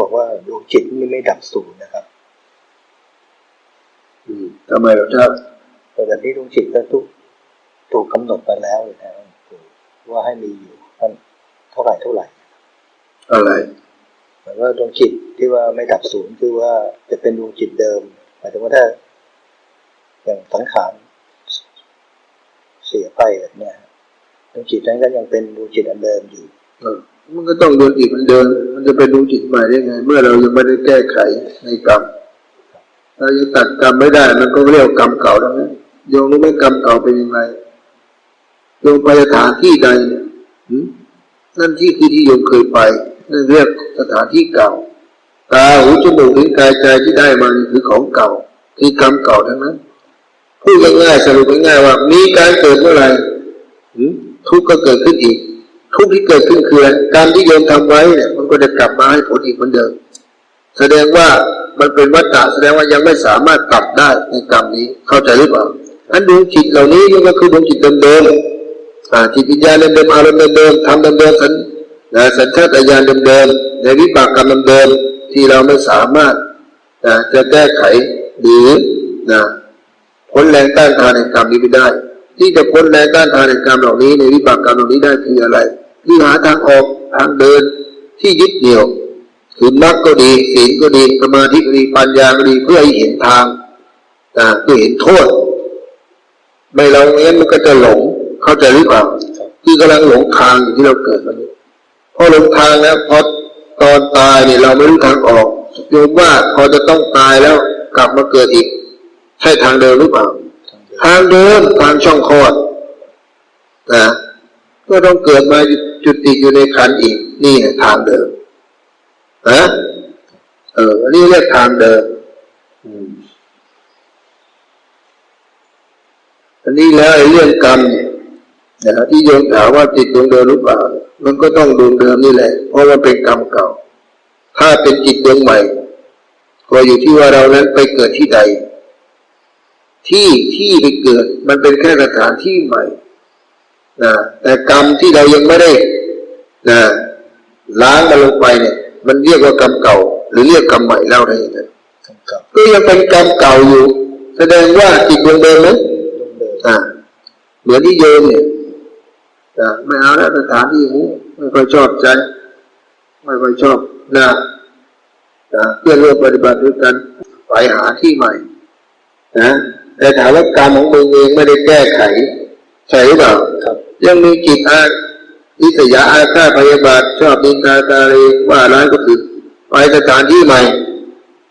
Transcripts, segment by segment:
หลวงปู่ฮะที่บอกว่าดวงจิตนี่ไม่ดับศูนย์นะครับอืมทำไมเราจะแต่แบบนี้ดวงจิตก็ถูกถูกกำหนดไปแล้วเลยนะหลวงปู่ว่าให้มีอยู่เท่าไหร่เท่าไหร่ อะไรหมายว่าดวงจิตที่ว่าไม่ดับศูนย์คือว่าจะเป็นดวงจิตเดิมหมายถึงว่าถ้าอย่างสังขารเสียไปแบบเนี้ยฮะดวงจิตนั้นก็ยังเป็นดวงจิตอันเดิมอยู่เออ มันก็ต้องดวงจิตมันเดิน มันจะเป็นดวงจิตใหม่ได้ไง เมื่อเรายังไม่ได้แก้ไขในกรรมเรายังตัดกรรมไม่ได้ มันก็เรียกกรรมเก่าทั้งนั้นโยมรู้ไหมกรรมเก่าเป็นยังไงโยมไปสถานที่ใดนั่นที่คือที่โยมเคยไปนั่นเรียกสถานที่เก่าตาหูจมูกลิ้นกายใจที่ได้มานี่คือของเก่า คือกรรมเก่าทั้งนั้นพูดง่ายๆสรุปง่ายๆว่า มีการเกิดเมื่อไหร่ทุกข์ก็เกิดขึ้นอีก ทุกที่เกิดขึ้นคือการที่โยมทำไว้เนี่ยมันก็จะกลับมาให้ผลอีกเหมือนเดิม แสดงว่ามันเป็นวัฏฏะแสดงว่ายังไม่สามารถกลับได้ในกรรมนี้เข้าใจหรือเปล่าอันดวงจิตเหล่านี้ก็คือดวงจิตเดิมๆจิตวิญญาณเดิมๆอารมณ์เดิมๆทำเดิมๆสัญนะสัญชาตญาณเดิมๆในวิบากกรรมเดิมๆที่เราไม่สามารถนะจะแก้ไขหรือนะพ้นแรงต้านทานในกรรมนี้ไม่ได้ ที่จะพ้นแรงต้านทานในกรรมเหล่านี้ในวิบากกรรมเหล่านี้ได้คืออะไร คือหาทางออกทางเดินที่ยึดเหนี่ยวคือมรรคก็ดีศีลก็ดีสมาธิก็ดีปัญญาก็ดีเพื่อให้เห็นทางอ่าเพื่อเห็นโทษ ไม่เราเงี้ยมันก็จะหลงเข้าใจหรือเปล่าที่กำลังหลงทางอยู่ที่เราเกิดมานี้พอหลงทางแล้วพอตอนตายเนี่ยเราไม่รู้ทางออกโยมว่าพอจะต้องตายแล้วกลับมาเกิดอีก ใช่ทางเดิมหรือเปล่า ทางเดิมทางช่องคลอดนะ ก็ต้องเกิดมาจุติอยู่ในขันอีก นี่แหละทางเดิมนะเอออันนี้เรียกทางเดิมอันนี้แล้วไอ้เรื่องกรรมเนี่ยนะที่โยมถามว่าจิตดวงเดิมหรือเปล่า มันก็ต้องดวงเดิมนี่แหละ เพราะมันเป็นกรรมเก่า ถ้าเป็นจิตดวงใหม่ ก็อยู่ที่ว่าเรานั้นไปเกิดที่ใด ที่ที่ไปเกิด มันเป็นแค่สถานที่ใหม่ นะแต่กรรมที่เรายังไม่ได้นะล้างมันลงไปเนี่ย มันเรียกว่ากรรมเก่า หรือเรียกกรรมใหม่เล่าได้ยังไงครับก็ยังเป็นกรรมเก่าอยู่ แสดงว่าจิตดวงเดิมไหมดวงเดิมอ่าเหมือนที่โยมเนี่ยอ่าไม่เอาแล้วสถานที่นี้ไม่ค่อยชอบใจ ไม่ค่อยชอบนะนะเพื่อนร่วมปฏิบัติด้วยกันไปหาที่ใหม่ นะแต่ถามว่ากรรมของมึงเองไม่ได้แก้ไข ใช่หรือเปล่าครับ ยังมีจิตอาวิสยาอาฆาตพยาบาทชอบดินทาตาเรว่าร้ายก็คือไปสถานที่ใหม่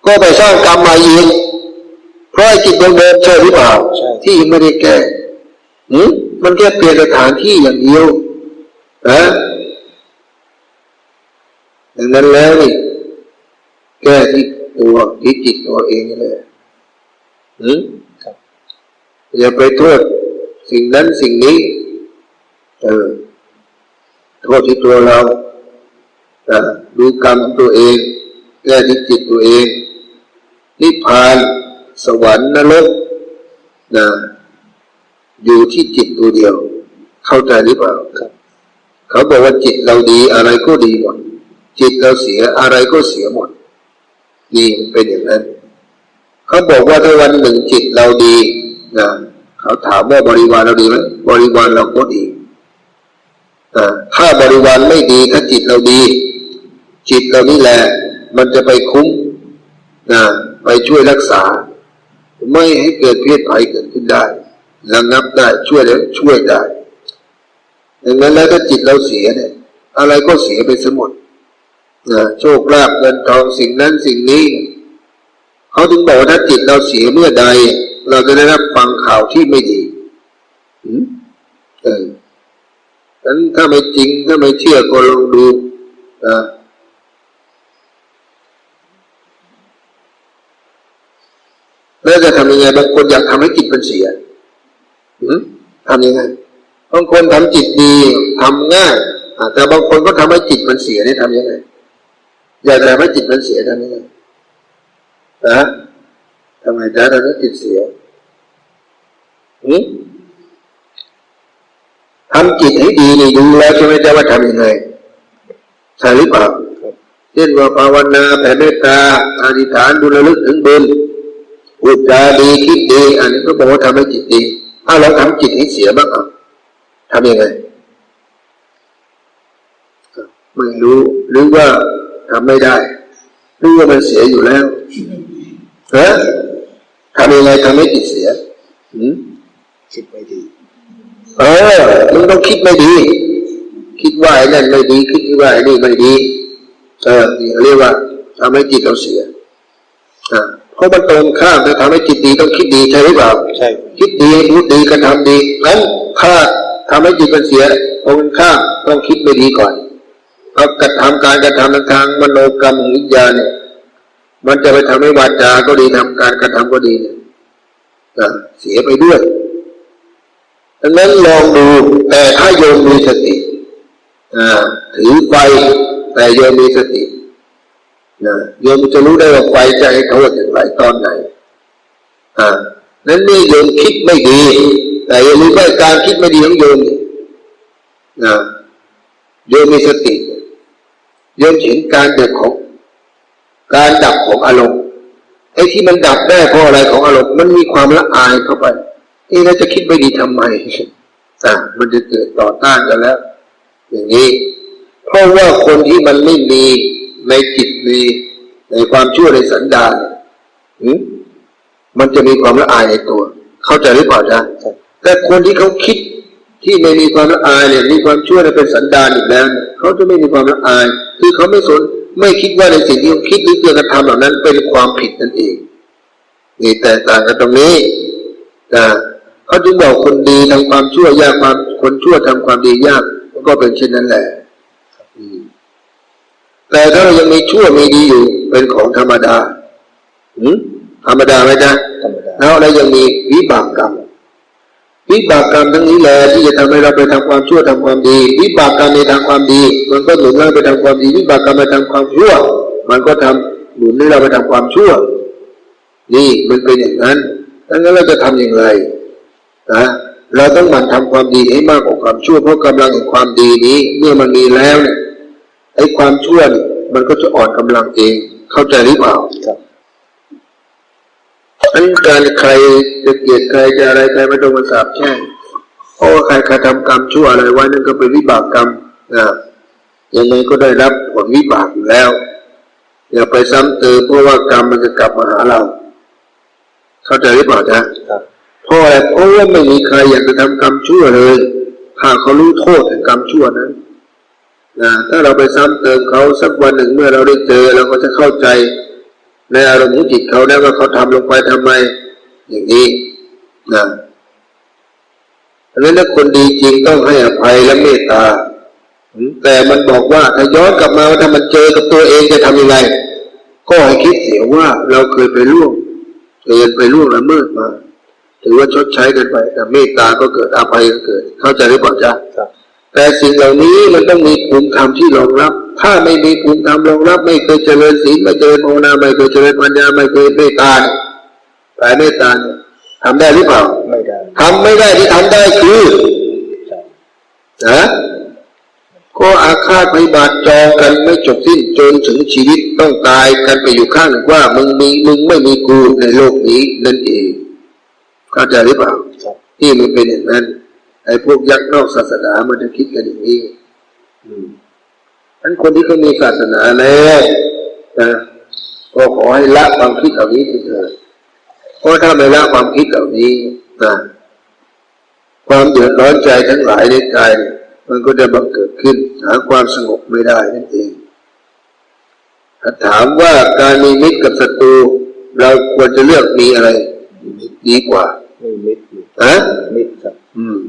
ก็ไปสร้างกรรมใหม่อีกเพราะไอ้จิตดวงเดิมใช่หรือเปล่าใช่ที่ยังไม่ได้แก้หืมมันแค่เปลี่ยนสถานที่อย่างเดียวนะดังนั้นแล้วนี่แก้ที่ตัวที่จิตตัวเองนี่แหละหืมครับอย่าไปโทษสิ่งนั้นสิ่งนี้ เออโทษที่ตัวเราดูกรรมของตัวเองแก้ที่จิตตัวเอง นิพพาน สวรรค์นรกนะอยู่ที่จิตตัวเดียว เข้าใจหรือเปล่าครับ เขาบอกว่าจิตเราดีอะไรก็ดีหมด จิตเราเสียอะไรก็เสียหมดนี่เป็นอย่างนั้น เขาบอกว่าถ้าวันหนึ่งจิตเราดีนะเขาถามว่าบริวารเราดีไหมบริวารเราก็ดี ถ้าบริวารไม่ดีถ้าจิตเราดี จิตเรานี่แหละ มันจะไปคุ้มนะไปช่วยรักษา ไม่ให้เกิดเพศภัยเกิดขึ้นได้ระงับได้ช่วยได้ช่วยได้ดังนั้นแล้วถ้าจิตเราเสียเนี่ย อะไรก็เสียไปสมดนะโชคลาภเงินทองสิ่งนั้นสิ่งนี้ เขาถึงบอกว่าถ้าจิตเราเสียเมื่อใด เราจะได้รับฟังข่าวที่ไม่ดีหืมเออ นั้นถ้าไม่จริงถ้าไม่เชื่อก็ลองดูนะแล้วจะทำยังไงบางคนอยากทำให้จิตมันเสียทำยังไงบางคนทำจิตดีทำง่ายแต่บางคนก็ทำให้จิตมันเสียนี่ทำยังไงอยากทำให้จิตมันเสียทำยังไงนะทำไมจะทำให้จิตเสียหืม ทำจิตให้ดีนี่ดูแล้วใช่ไหมจ๊ะว่าทำยังไงใช่หรือเปล่าเช่นว่าภาวนาแผ่เมตตาอธิษฐานบุญระลึกถึงบุญพูดจาดีคิดดีอันนี้ก็บอกว่าทำให้จิตดีถ้าเราทำจิตให้เสียบ้างอะทำยังไงไม่รู้หรือว่าทำไม่ได้หรือว่ามันเสียอยู่แล้วฮะทำยังไงทำให้จิตเสียหืมคิดไม่ดี เออมึงต้องคิดไม่ดี คิดว่าไอ้นั่นไม่ดี คิดว่าไอ้นี่ไม่ดี เออนี่เรียกว่าทำให้จิตเราเสียอ่าเพราะมันตรงข้ามจะทำให้จิตดีต้องคิดดีใช่หรือเปล่าใช่คิดดีพูดดีกระทำดีงั้นถ้าทำให้จิตมันเสียตรงข้ามต้องคิดไม่ดีก่อนเอากระทำการกระทำทางมโนกรรมวิญญาณเนี่ยมันจะไปทำให้วาจาก็ดีทำการกระทำก็ดีเนี่ยอะเสียไปด้วย ดังนั้นลองดูแต่ถ้าโยมมีสติถือไฟแต่โยมมีสตินะโยมจะรู้ได้ว่าไฟจะให้โทษอย่างไรตอนไหนอ่านั้นนี่โยมคิดไม่ดี แต่โยมรู้ว่าการคิดไม่ดีของโยมเนี่ยนะโยมมีสติโยมเห็นการเกิดของ การดับของอารมณ์ไอ้ที่มันดับได้เพราะอะไรของอารมณ์มันมีความละอายเข้าไป เอ๊ะเราจะคิดไม่ดีทำไมอะมันจะเกิดต่อต้านกันแล้ว อย่างนี้ เพราะว่าคนที่มันไม่มีในจิตมีในความชั่วในสันดานมันจะมีความละอายในตัว เข้าใจหรือเปล่าจ๊ะแต่คนที่เขาคิดที่ไม่มีความละอายเนี่ยมีความชั่วเนี่ยเป็นสันดานอยู่แล้วเขาจะไม่มีความละอาย คือเขาไม่สนไม่คิดว่าในสิ่งที่เขาคิดหรือเกิดกระทำเหล่านั้นเป็นความผิดนั่นเองนี่แตกต่างกันตรงนี้นะ เขาจึงบอกคนดีทำความชั่วยากความคนชั่วทำความดียากมันก็เป็นเช่นนั้นแหละอืมแต่ถ้าเรายังมีชั่วมีดีอยู่ เป็นของธรรมดาหืมธรรมดาไหมจ๊ะธรรมดาแล้วเรายังมีวิบากกรรมวิบากกรรมทั้งนี้แหละที่จะทำให้เราไปทำความชั่วทำความดี วิบากกรรมในทางความดี มันก็หนุนเราไปทำความดี วิบากกรรมในทางความชั่ว มันก็ทำหนุนให้เราไปทำความชั่ว นี่มันเป็นอย่างนั้นดังนั้นเราจะทำอย่างไร นะเราต้องหมั่นทำความดีให้มากกว่าความชั่ว เพราะกำลังแห่งความดีนี้ เมื่อมันมีแล้วเนี่ยไอ้ความชั่วมันก็จะอ่อนกำลังเอง เข้าใจหรือเปล่าครับอันการใครจะเกลียดใครจะอะไรใครไม่ต้องมาสาบแช่งเพราะว่าใครใครทำกรรมชั่วอะไรไว้นั่นก็เป็นวิบากกรรมนะยังไงก็ได้รับผลวิบากอยู่แล้ว อย่าไปซ้ำเติมเพราะว่ากรรมมันจะกลับมาหาเรา เข้าใจหรือเปล่าจ๊ะครับ เพราะอะไรเพราะว่าไม่มีใครอยากจะทำกรรมชั่วเลยถ้าเขารู้โทษแห่งกรรมชั่วนั้นนะถ้าเราไปซ้ำเติมเขาสักวันหนึ่งเมื่อเราได้เจอเราก็จะเข้าใจ ในอารมณ์ของจิตเขาได้ว่าเขาทำลงไปทำไม อย่างนี้นะดังนั้นถ้าคนดีจริงต้องให้อภัยและเมตตาแต่มันบอกว่าถ้าย้อนกลับมาว่าถ้ามันเจอกับตัวเองจะทำยังไง ก็ให้คิดเสียว่าเราเคยไปล่วงเกินไปล่วงละเมิดมา ถือว่าชดใช้กันไป แต่เมตตาก็เกิดอภัยก็เกิด เข้าใจหรือเปล่าจ๊ะครับแต่สิ่งเหล่านี้มันต้องมีภูมิธรรมที่รองรับ ถ้าไม่มีภูมิธรรมรองรับ ไม่เคยเจริญศีลไม่เจริญภาวนาไม่เคยเจริญปัญญาไม่เคยเมตตาเนี่ยแต่เมตตาเนี่ยทำได้หรือเปล่าไม่ได้ทำไม่ได้ที่ทำได้คือใช่นะก็อาฆาตพยาบาทจองกันไม่จบสิ้นจนถึงชีวิตต้องตายกันไปอยู่ข้างหนึ่งว่า มึงมีมึงไม่มีกูในโลกนี้นั่นเอง เข้าใจหรือเปล่าที่มันเป็นอย่างนั้น ไอ้พวกยักษ์นอกศาสนามันจะคิดกันอย่างนี้อืมอันคนที่เขามีศาสนาแล้วนะก็ขอให้ละความคิดเหล่านี้เถิดเพราะถ้าไม่ละความคิดเหล่านี้นะความเดือดร้อนใจทั้งหลายในกายมันก็จะบังเกิดขึ้น หาความสงบไม่ได้นั่นเองถ้าถามว่าการมีมิตรกับศัตรูเราควรจะเลือกมีอะไร ดีกว่า ಮಿಥ್ಯ ಮಿಥ್ಯ ಹ್ಮ್